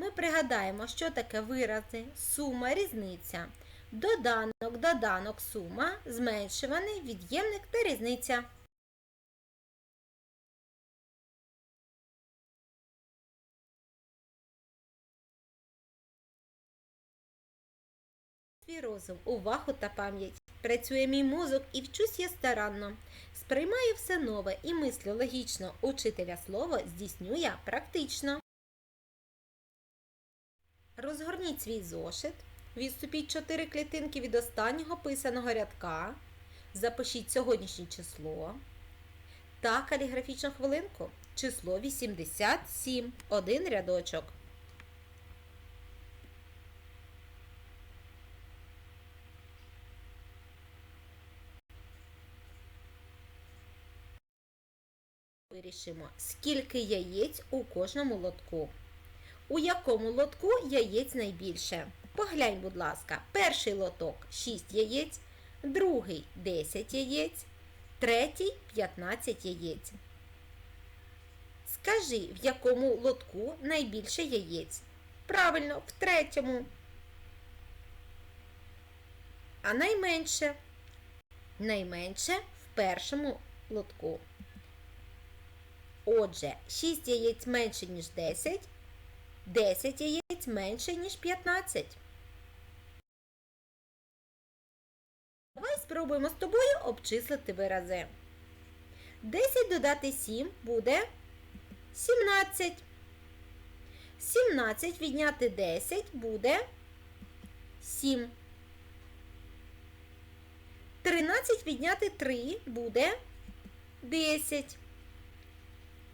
ми пригадаємо, що таке вирази, сума, різниця. Доданок, доданок, сума, зменшуваний, від'ємник та різниця. Твій розум, увагу та пам'ять. Працює мій мозок і вчусь я старанно. Сприймаю все нове і мислю логічно. Учителя слово здійсню я практично. Розгорніть свій зошит. Відступіть чотири клітинки від останнього писаного рядка. Запишіть сьогоднішнє число. Та каліграфічну хвилинку. Число 87. Один рядочок. Вирішимо, скільки яєць у кожному лотку. У якому лотку яєць найбільше? Поглянь, будь ласка, перший лоток 6 яєць, другий 10 яєць, третій 15 яєць. Скажи, в якому лотку найбільше яєць? Правильно, в третьому. А найменше? Найменше в першому лотку. Отже, 6 яєць менше, ніж 10, 10 яєць менше, ніж 15. Давай спробуємо з тобою обчислити вирази. 10 додати 7 буде 17. 17 відняти 10 буде 7. 13 відняти 3 буде 10.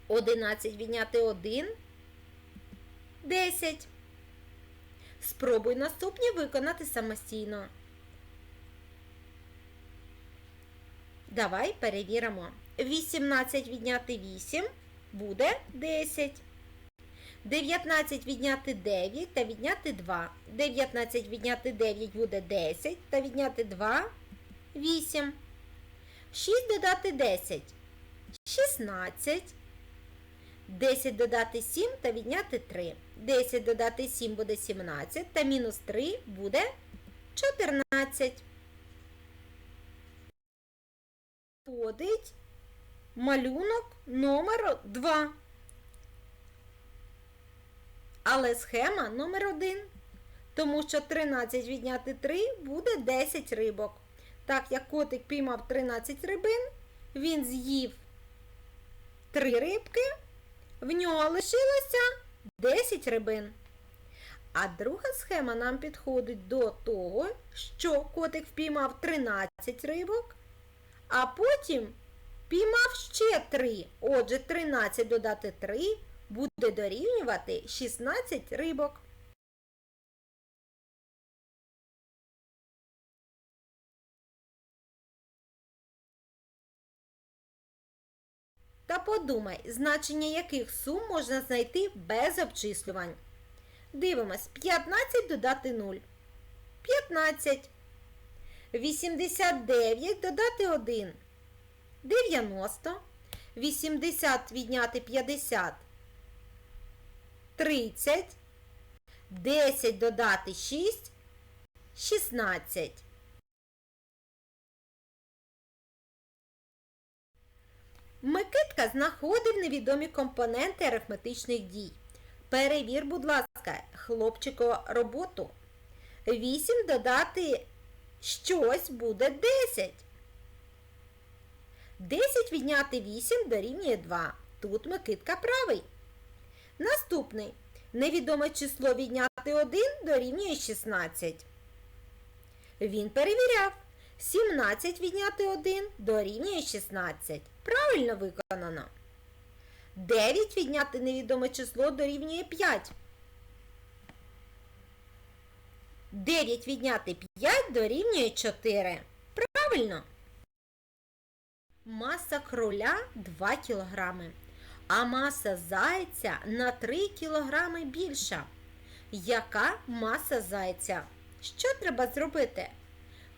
11 відняти 1 10. Спробуй наступні виконати самостійно. Давай перевіримо. 18 відняти 8 буде 10. 19 відняти 9 та відняти 2. 19 відняти 9 буде 10 та відняти 2 8. 6 додати 10 16. 10 додати 7 та відняти 3. 10 додати 7 буде 17 та мінус 3 буде 14. Входить малюнок номер 2. Але схема номер 1. Тому що 13 відняти 3 буде 10 рибок. Так як котик піймав 13 рибин, він з'їв 3 рибки. В нього лишилося 10 рибин. А друга схема нам підходить до того, що котик впіймав 13 рибок, а потім піймав ще 3. Отже, 13 додати 3 буде дорівнювати 16 рибок. Та подумай, значення яких сум можна знайти без обчислювань. Дивимось, 15 додати 0. 15. 89 додати 1. 90. 80 відняти 50. 30. 10 додати 6. 16. Знаходив невідомі компоненти арифметичних дій. Перевір, будь ласка, хлопчику роботу. 8 додати щось буде 10. 10 відняти 8 дорівнює 2. Тут Микитка правий. Наступний. Невідоме число відняти 1 дорівнює 16. Він перевіряв. 17 відняти 1 дорівнює 16. Правильно виконано. 9 відняти невідоме число дорівнює 5. 9 відняти 5 дорівнює 4. Правильно. Маса кроля 2 кг, а маса зайця на 3 кг більша. Яка маса зайця? Що треба зробити?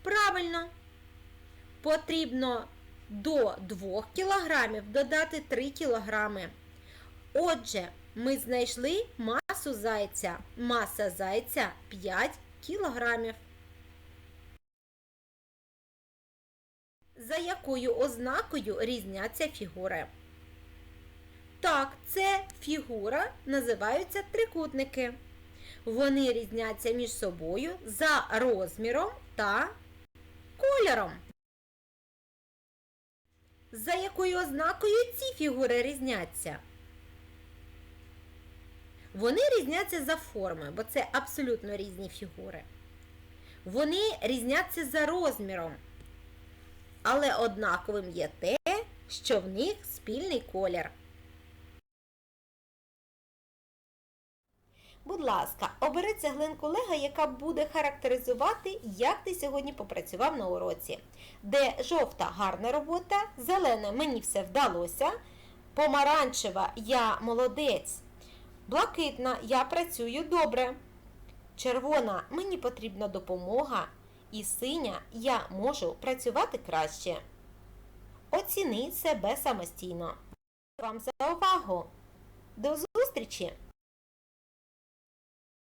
Правильно. Потрібно до 2 кг додати 3 кг. Отже, Ми знайшли масу зайця. Маса зайця 5 кілограмів. За якою ознакою різняться фігури? Так, це фігура називаються трикутники. Вони різняться між собою за розміром та кольором. За якою ознакою ці фігури різняться? Вони різняться за формою, бо це абсолютно різні фігури. Вони різняться за розміром. Але однаковим є те, що в них спільний колір. Будь ласка, обери цеглинку Лего, яка буде характеризувати, як ти сьогодні попрацював на уроці. Де жовта гарна робота, зелена мені все вдалося, помаранчева я молодець, блакитна я працюю добре. Червона мені потрібна допомога, і синя я можу працювати краще. Оціни себе самостійно. Вам за увагу! До зустрічі!